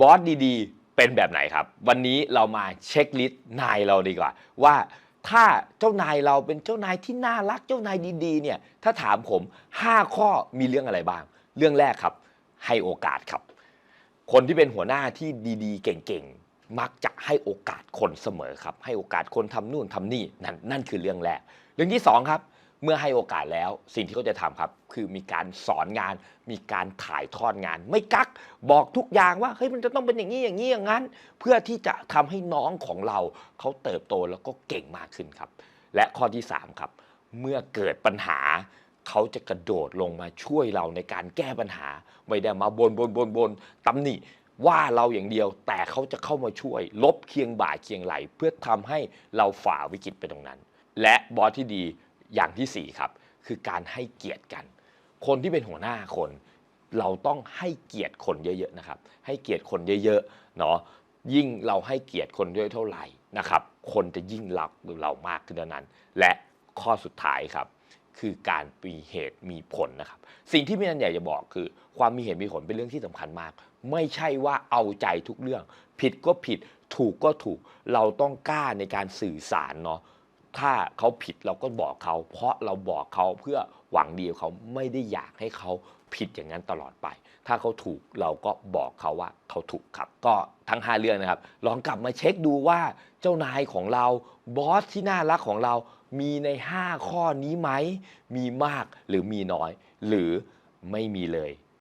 บอสดีๆ เป็นแบบไหนครับ วันนี้เรามาเช็คลิสต์นายเราดีกว่า ว่าถ้าเจ้านายเราเป็นเจ้านายที่น่ารักเจ้านายดีๆ เนี่ยถ้าถามผม 5 ข้อมีเรื่องอะไรบ้าง เรื่องแรกครับ ให้โอกาสครับ คนที่เป็นหัวหน้าที่ดีๆ เก่งๆ มักจะให้โอกาสคนเสมอครับ ให้โอกาสคนทำนู่นทำนี่นั่นนั่นคือเรื่องแรก เรื่องที่สองครับ เมื่อให้โอกาสแล้วสิ่งที่เขาจะทำครับ คือมีการสอนงาน มีการถ่ายทอดงาน ไม่กักบอกทุกอย่างว่าเฮ้ยมันจะต้องเป็นอย่างนี้อย่างนี้อย่างนั้น เพื่อที่จะทำให้น้องของเราเขาเติบโตแล้วก็เก่งมากขึ้นครับ และข้อที่สามครับ เมื่อเกิดปัญหาเขาจะกระโดดลงมาช่วยเราในการแก้ปัญหา ไม่ได้มาบนบนบนบนตำหนิว่าเราอย่างเดียวแต่เขาจะเข้ามาช่วย ลบเคียงบ่าเคียงไหล เพื่อทำให้เราฝ่าวิกฤตไปตรงนั้น และบอสที่ดี อย่างที่สี่ครับ คือการให้เกียรติกัน คนที่เป็นหัวหน้าคน เราต้องให้เกียรติคนเยอะๆนะครับ ให้เกียรติคนเยอะๆเนาะยิ่งเราให้เกียรติคนด้วยเท่าไหร่นะครับ คนจะยิ่งรักเรามากขึ้นเท่านั้น และข้อสุดท้ายครับ คือการมีเหตุมีผลนะครับ สิ่งที่พี่นันอยากจะบอกคือ ความมีเหตุมีผลเป็นเรื่องที่สำคัญมาก ไม่ใช่ว่าเอาใจทุกเรื่อง ผิดก็ผิดถูกก็ถูก เราต้องกล้าในการสื่อสารเนาะ ถ้าเขาผิดเราก็บอกเขา เพราะเราบอกเขาเพื่อหวังดีกับเขาไม่ได้อยากให้เขาผิดอย่างนั้นตลอดไป ถ้าเขาถูกเราก็บอกเขาว่าเขาถูกครับ ก็ทั้ง 5 เรื่องนะครับ ลองกลับมาเช็คดูว่าเจ้านายของเราบอสที่น่ารักของเรามีใน 5 ข้อนี้ไหม มีมากหรือมีน้อย หรือไม่มีเลย